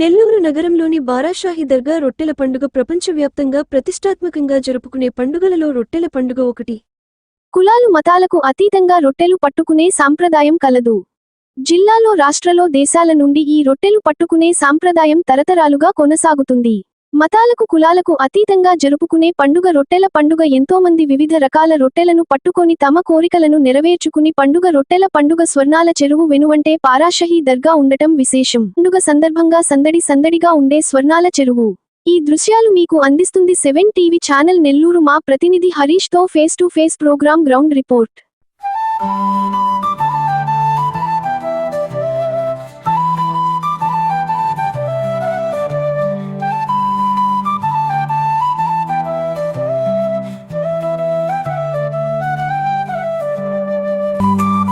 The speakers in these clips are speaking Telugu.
నెల్లూరు నగరంలోని బారాషాహి దర్గా రొట్టెల పండుగ ప్రపంచవ్యాప్తంగా ప్రతిష్టాత్మకంగా జరుపుకునే పండుగలలో రొట్టెల పండుగ ఒకటి. కులాలు మతాలకు అతీతంగా రొట్టెలు పట్టుకునే సాంప్రదాయం కలదు. జిల్లాలో రాష్ట్రలో దేశాల నుండి ఈ రొట్టెలు పట్టుకునే సాంప్రదాయం తరతరాలుగా కొనసాగుతుంది. మతాలకు కులాలకు అతీతంగా జరుపుకునే పండుగ రొట్టెల పండుగ ఎంతోమంది వివిధ రకాల రొట్టెలను పట్టుకొని తమ కోరికలను నెరవేర్చుకుని పండుగ రొట్టెల పండుగ స్వర్ణాల చెరువు వెనువంటే పారాషహీ దర్గా ఉండటం విశేషం. పండుగ సందర్భంగా సందడి సందడిగా ఉండే స్వర్ణాల చెరువు. ఈ దృశ్యాలు మీకు అందిస్తుంది సెవెన్ టీవీ ఛానల్ నెల్లూరు మా ప్రతినిధి హరీష్తో face to face program ground report. Música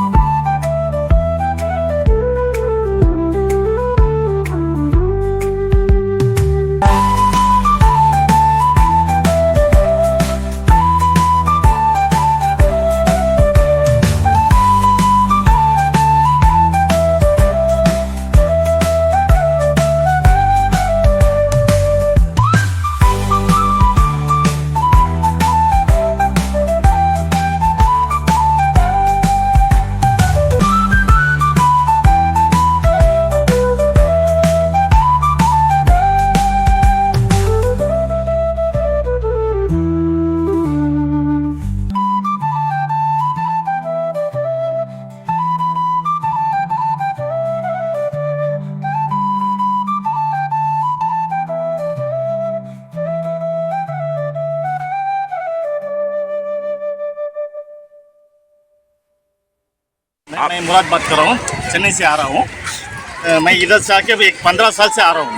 हाँ मैं मुराद बात कर रहा हूँ। चेन्नई से आ रहा हूँ। मैं इधर से आके एक पंद्रह साल से आ रहा हूँ।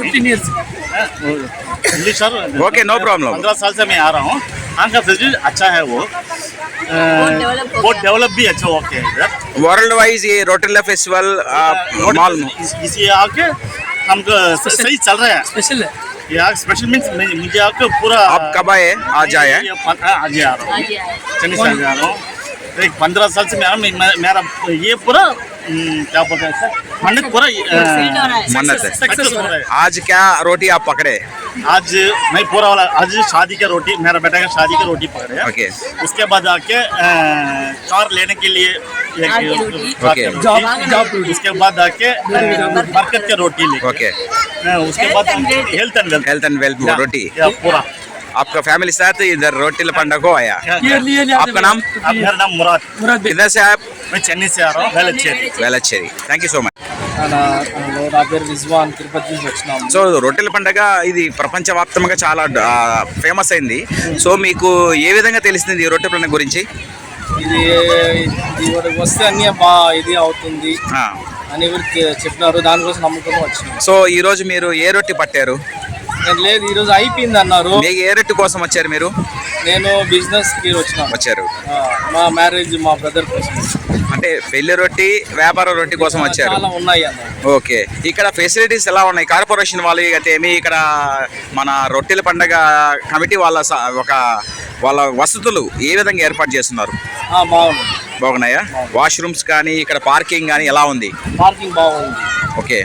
हाँ, सर। ओके नो प्रॉब्लम पंद्रह साल से मैं आ रहा हूँ। हाँ का फैसिलिटी अच्छा है वो। बहुत डेवलप भी अच्छा ओके वर्ल्ड वाइज ये रोटेला फेस्टिवल मॉल इसी आके हम सही चल रहा है। स्पेशल है। यार स्पेशल मीन्स मुझे आपको पूरा आप कब आए? आज आए आज आ रहा हूँ। चेन्नई से आ रहा हूँ। एक पंद्रह साल से मैं आ रहा हूँ मैं- मैं- मेरा ये पूरा क्या बोलते हैं सर मन्नत पूरा मन्नत है। सक्सेस हो रहा है आज क्या रोटी आप पकड़े आज मैं पूरा वाला आज शादी का रोटी मेरा बेटा का शादी का रोटी पकड़े हैं। ओके उसके बाद आके कार लेने के लिए। उसके बाद आके बरकत के रोटी ओके उसके बाद health and wealth health and wealth रोटी पूरा आपका फैमिली साथ इधर रोटी पंडा को आया क्लियरली ये आपका नाम अब मेरा नाम मुराद मुराद किधर से आप मैं चेन्नई से आ रहा हूँ Velachery Velachery thank you so much నా నా పేరు రిజ్వాన్ తిరుపతి నుంచి వచ్చినాము సో రొట్టెల పండగ ఇది ప్రపంచవ్యాప్తంగా చాలా ఫేమస్ అయింది సో మీకు ఏ విధంగా తెలిసింది ఈ రొట్టె పండుగ గురించి ఇది ఇక్కడికి వస్తే అన్ని బాగా ఇది అవుతుంది ఆ. అని ఎవరికి చెప్పినారు దానికోసం నమ్ముకుని వచ్చినాం సో ఈ రోజు మీరు ఏ రొట్టె పట్టారు లేదు ఈరోజు అయిపోయింది అన్నారు. మీకు ఏ రొట్టె కోసం వచ్చారు మీరు? నేను బిజినెస్కి వచ్చిన. వచ్చారు. మా మ్యారేజ్ మా బ్రదర్ కోసం. అంటే పెళ్ళి రొట్టి వ్యాపార రొట్టి కోసం వచ్చారు. చాలా ఉన్నాయి అన్నారు ఓకే. ఇక్కడ ఫెసిలిటీస్ ఎలా ఉన్నాయి? కార్పొరేషన్ వాళ్ళు అయితే ఏమి ఇక్కడ మన రొట్టెల పండగ కమిటీ వాళ్ళ స- ఒక వాళ్ళ వసతులు ఏ విధంగా ఏర్పాటు చేస్తున్నారు? ఆ, బాగుంది. బాగున్నాయా? వాష్రూమ్స్ కానీ ఇక్కడ పార్కింగ్ కానీ ఎలా ఉంది? పార్కింగ్ బాగుంది. ఓకే.